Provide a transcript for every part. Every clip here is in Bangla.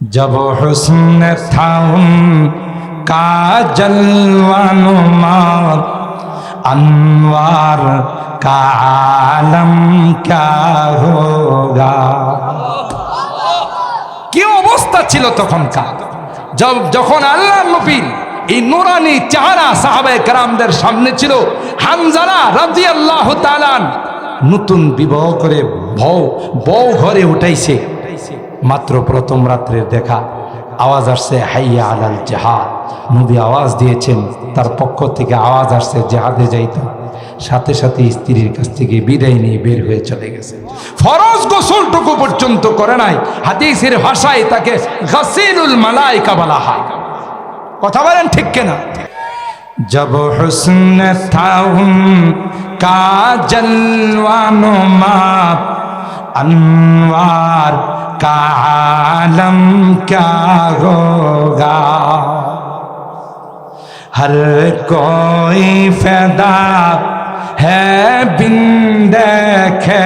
जब हुस्न था उनका जलवानुमा अनवार का आलम क्या होगा কি অবস্থা ছিল তখনকার যব- যখন আল্লাহ নবীর এই নুরানি চেহারা সাহাবায়ে কেরামদের সামনে ছিল হানজালা রাজি আল্লাহ তালান নতুন বিবাহ করে বউ বউ ঘরে উঠাইছে মাত্র প্রথম রাত্রের দেখা। আওয়াজ আসছে, হাইয়া আলাল জাহাদ। নবী আওয়াজ দিয়েছেন, তার পক্ষ থেকে আওয়াজ আসছে, জাহাদে যাইত। সাথে সাথে স্ত্রীর কাছ থেকে বিদায় নিয়ে বের হয়ে চলে গেছে। ফরজ গোসলটুকু পর্যন্ত করে নাই। হাদিসের ভাষায় তাকে গাসিলুল মালাইকা বলা হয়। কথা বলেন ঠিক কেনা? জব হুসন থাউন কা জলওয়ানো মা انوار کا عالم کیا ہوگا؟ ہر کوئی فیدا ہے بن دیکھے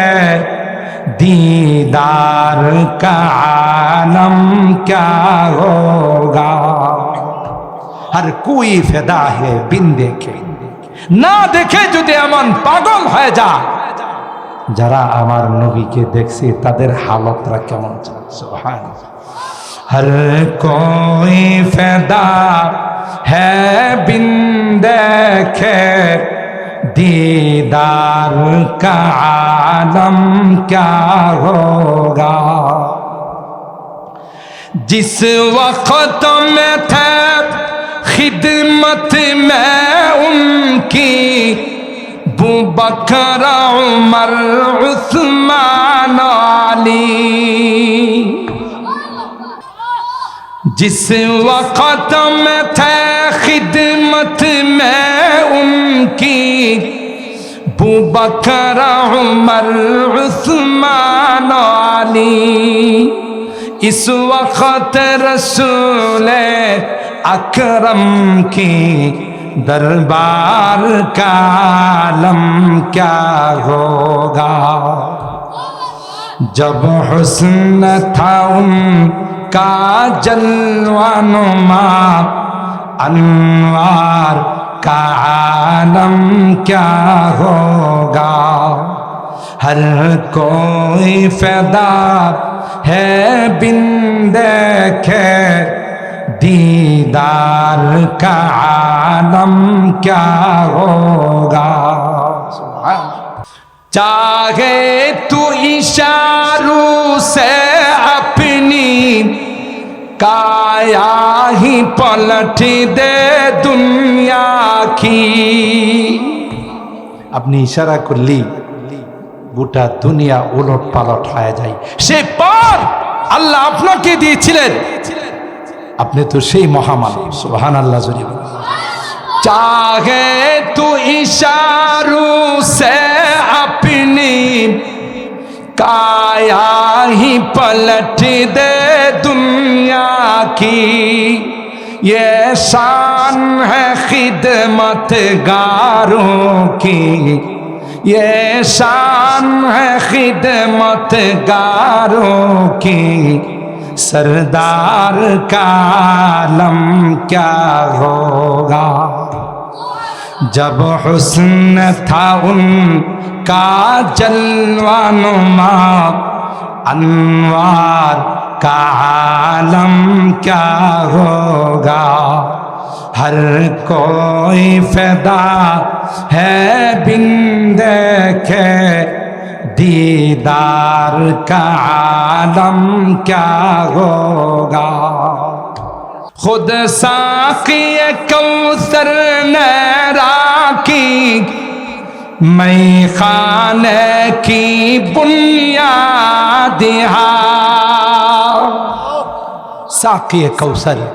دیدار کا عالم کیا ہوگا؟ ہر کوئی فیدا ہے بن دیکھے نہ دیکھے جو دے امن پاگل ہے جا যারা আমার নবীকে দেখছে তাদের হালতরা কেমন সুবহান হর কোই ফেদা হে বিন দেখে दीदार का आलम क्या होगा जिस वक्त में थे खिदमत में उनकी বকর উমর উসমান আলী جس وقت میں تھے خدمت میں ان کی بکر عمر عثمان علی اس وقت رسول اکرم کی دربار کا عالم کیا ہوگا؟ جب حسن تھا ان کا جلوہ انوار کا عالم کیا ہوگا؟ ہر کوئی فدا ہے، بن دیکھے دیدار کا عالم کیا ہوگا چاہے تو اشاروں سے اپنی کایا ہی پلٹ دے دنیا کی আপনি ইশারা করলি গোটা দুনিয়া ওলট পালট হয়ে যায় সে পর আল্লাহ আপনাকে দিয়েছিলেন اپنے تو সেই মহামানব سبحان اللہ ذریعہ چاہے تو اشاروں سے اپنی کایا ہی پلٹ دے دنیا کی یہ شان ہے خدمت گاروں کی یہ شان ہے خدمت گاروں کی سردار کا عالم کیا ہوگا؟ جب حسن تھا ان کا جلوہ انوار کا عالم کیا ہوگا؟ ہر کوئی فدا ہے بن دیکھے دیدار کا عالم کیا ہوگا خود ساقی کوثر نیرا کی میں خانے کی بنیاد সাকিয়ে কৌসারি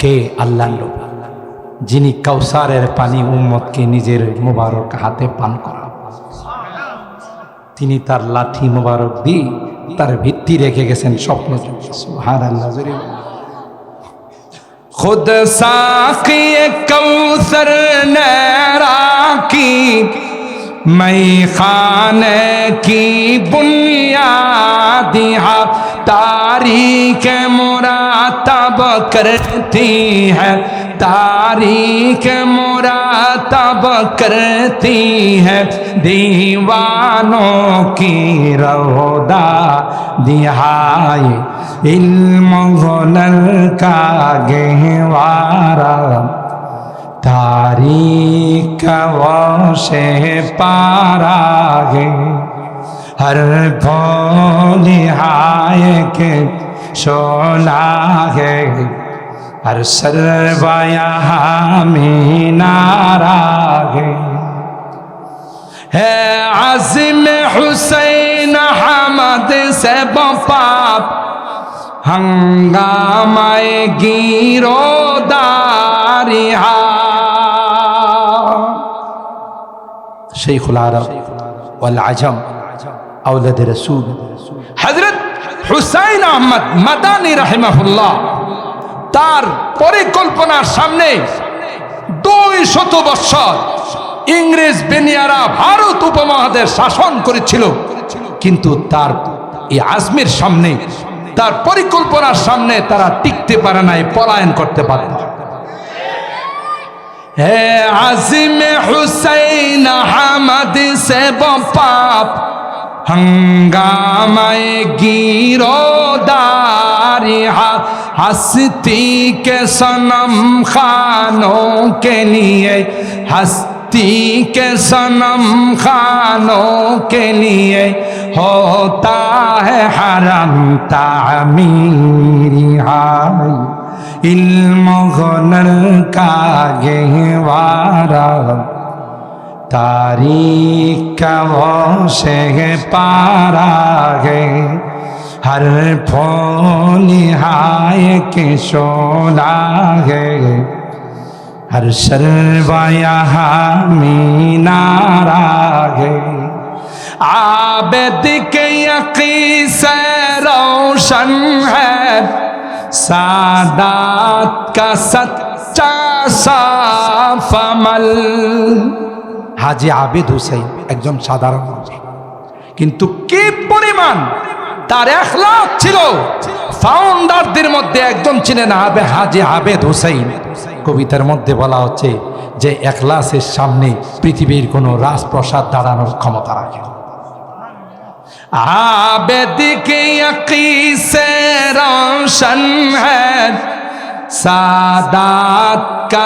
কে আল্লাহ লোক যিনি কৌসারের পানি উম্মতকে নিজের মুবারক হাতে পান করা তিনি তার লাঠি মোবারক দিয়ে তার ভিত্তি রেখে গেছেন স্বপ্ন হার খুদ সাকি কৌসর নাকি মাই খান কি বুনিয়াদি হা তারিখ মোরা তব করতি হ্যাঁ تاریخ مراتب کرتی ہے دیوانوں کی رودا دہائی، علم غلل کا گہوارا تاریخ سے پارا گے۔ ہر بھول ہائے کے شولا ہے আর সর্বায়া আমি নারাগে হে আজিম হুসেন হামদ সে বাপ হঙ্গামায় গিরো দারিহা শেখুল আরব ওয়াল আজম আউলাদ রসুল। হজরত হুসাইন আহমদ মাদানী রাহিমাহুল্লাহ তার পরিকল্পনার সামনে দুই শত বৎসর ইংরেজ বেনিয়ারা ভারত উপমহাদেশ শাসন করেছিল। কিন্তু তার এই আজমির সামনে, তার পরিকল্পনার সামনে তারা টিকতে পারে নাই, পলায়ন করতে পারে না হে আজিম হুসাইন, হামাদি সে বাপ হঙ্গামায় গিরো দারি হা हस्ती के सनम खानों के लिए हस्ती के सनम खानों के लिए होता है हरम तामीरी हाई इल्म हुनर का गहवारा तारीख का वो से पारा है हर फोनिहाय के सोना है हर शर्वाया मीनारा है आबद के यकी से रोशन है सादात का सच्चा साफ अमल হাজি আবেদ হুসাইন একজন সাধারণ মানুষ কিন্তু কি পরিমাণ তার এখলাক ছিল ফাউন্ডারদের মধ্যে একজন ছিলেন আবে হাজি আবেদ হুসাইন কবিতার মধ্যে বলা হচ্ছে যে এখলাসের সামনে পৃথিবীর কোনো রাজপ্রসাদ দাঁড়ানোর ক্ষমতা রাখে না। आबद के यकी से रोशन है सादात का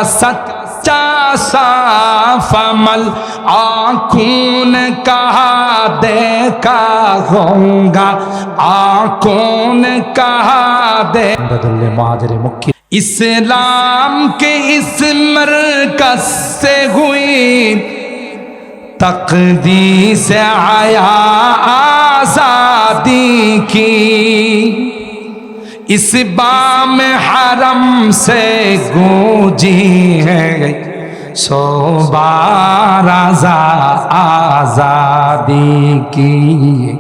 چاسا فمل آنکھوں نے کہا دیکھا ہوں گا۔ آنکھوں نے کہا دیکھا۔ اسلام کے اس مرکز سے ہوئی۔ تقدی سے آیا آزادی کی۔ اس بام حرم سے گونجی ہے سو بارازا آزادی کی۔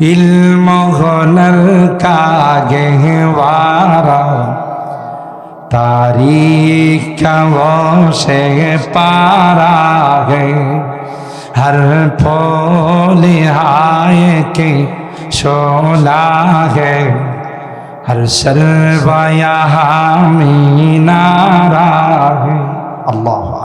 علم غنر کا گہوارا تاریخ کا وہ پارا ہے۔ ہر پھول ہائے کے شولا ہے۔ হর সর্বায়া আমি নারা আল্লাহ